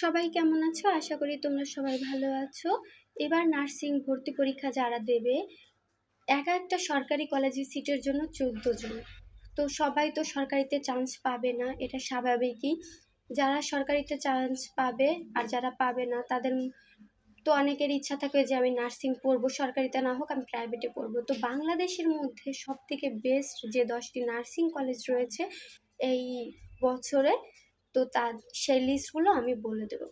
সবাই কেমন আছো? আশা করি তোমরা সবাই ভালো আছো। এবার নার্সিং ভর্তি পরীক্ষা যারা দেবে, এক একটা সরকারি কলেজের সিটের জন্য চোদ্দ জন। তো সবাই তো সরকারিতে চান্স পাবে না, এটা স্বাভাবিকই। যারা সরকারিতে চান্স পাবে আর যারা পাবে না, তাদের তো অনেকের ইচ্ছা থাকে যে আমি নার্সিং পড়ব, সরকারিতে না হোক আমি প্রাইভেটে পড়ব। তো বাংলাদেশের মধ্যে সব থেকে বেস্ট যে দশটি নার্সিং কলেজ রয়েছে এই বছরে তো তার, সেই লিস্টগুলো আমি বলে দেবো।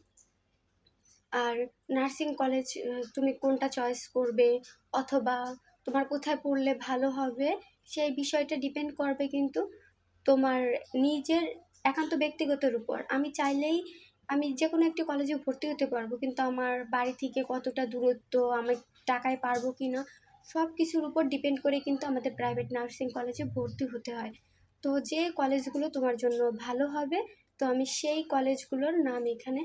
আর নার্সিং কলেজ তুমি কোনটা চয়েস করবে? অথবা তোমার কোথায় পড়লে ভালো হবে? সেই বিষয়টা ডিপেন্ড করবে কিন্তু তোমার নিজের একান্ত ব্যক্তিগতর উপর। আমি চাইলেই আমি যে কোনো একটি কলেজে ভর্তি হতে পারব, কিন্তু আমার বাড়ি থেকে কতটা দূরত্ব, আমি টাকায় পারব কি না সব কিছুর উপর ডিপেন্ড করে কিন্তু আমাদের প্রাইভেট নার্সিং কলেজে ভর্তি হতে হয়। তো যে কলেজগুলো তোমার জন্য ভালো হবে তো আমি সেই কলেজগুলোর নাম এখানে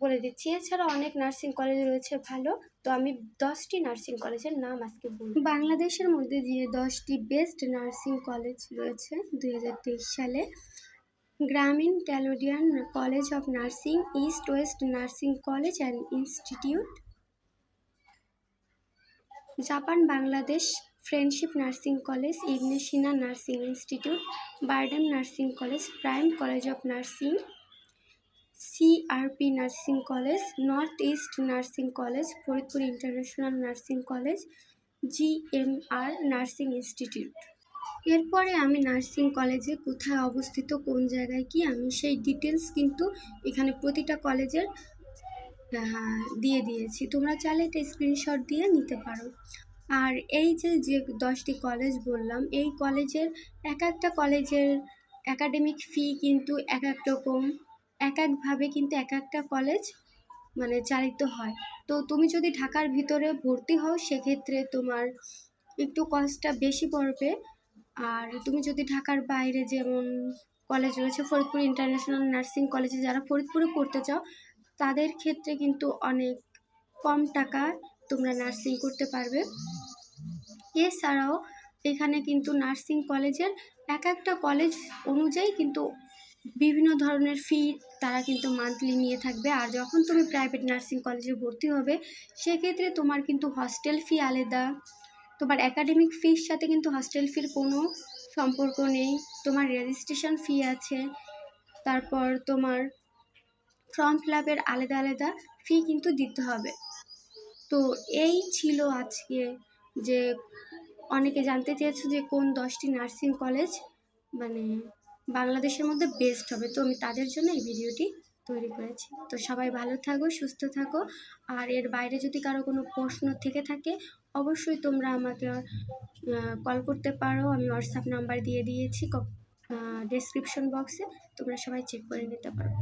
বলে দিচ্ছি। এছাড়া অনেক নার্সিং কলেজ রয়েছে ভালো। তো আমি দশটি নার্সিং কলেজের নাম আজকে বলব। বাংলাদেশের মধ্যে যে দশটি বেস্ট নার্সিং কলেজ রয়েছে দুই হাজার তেইশ সালে, Grameen Caledonian college of nursing east west nursing college and institute Japan, Bangladesh, friendship nursing college Ibn Sina nursing institute, BIRDEM nursing college, prime college of nursing, CRP nursing college, north east nursing college, Faridpur international nursing college, GMR nursing institute. এরপরে আমি nursing কলেজে কোথায় অবস্থিত, কোন জায়গায় কি, আমি সেই ডিটেলস কিন্তু এখানে প্রতিটা কলেজের দিয়ে দিয়েছি। তোমরা চাইলে এটা স্ক্রিনশট দিয়ে নিতে পারো। আর এই যে যে দশটি কলেজ বললাম, এই কলেজের এক একটা কলেজের একাডেমিক ফি কিন্তু এক এক রকম, এক একভাবে কিন্তু এক একটা কলেজ মানে চালিত হয়। তো তুমি যদি ঢাকার ভিতরে ভর্তি হও, সেক্ষেত্রে তোমার একটু কস্টটা বেশি পড়বে। আর তুমি যদি ঢাকার বাইরে যেমন কলেজ রয়েছে, ফরিদপুর ইন্টারন্যাশনাল নার্সিং কলেজে যারা ফরিদপুরে পড়তে চাও তাদের ক্ষেত্রে কিন্তু অনেক কম টাকা তোমরা নার্সিং করতে পারবে। এছাড়াও এখানে কিন্তু নার্সিং কলেজের এক একটা কলেজ অনুযায়ী কিন্তু বিভিন্ন ধরনের ফি তারা কিন্তু মান্থলি নিয়ে থাকবে। আর যখন তুমি প্রাইভেট নার্সিং কলেজে ভর্তি হবে, সেক্ষেত্রে তোমার কিন্তু হস্টেল ফি আলাদা। তোমার একাডেমিক ফির সাথে কিন্তু হস্টেল ফির কোনো সম্পর্ক নেই। তোমার রেজিস্ট্রেশন ফি আছে। তারপর তোমার ফর্ম ফিল আপের আলাদা আলাদা ফি কিন্তু দিতে হবে। তো এই ছিল আজকে যে অনেকে জানতে চেয়েছো যে কোন দশটি নার্সিং কলেজ মানে বাংলাদেশের মধ্যে বেস্ট হবে। তো আমি তাদের জন্য এই ভিডিওটি তৈরি করেছি। তো সবাই ভালো থাকো, সুস্থ থাকো। আর এর বাইরে যদি কারও কোনো প্রশ্ন থেকে থাকে, অবশ্যই তোমরা আমাকে কল করতে পারো। আমি হোয়াটসঅ্যাপ নাম্বার দিয়ে দিয়েছি ডেসক্রিপশন বক্সে তোমরা সবাই চেক করে নিতে পারো।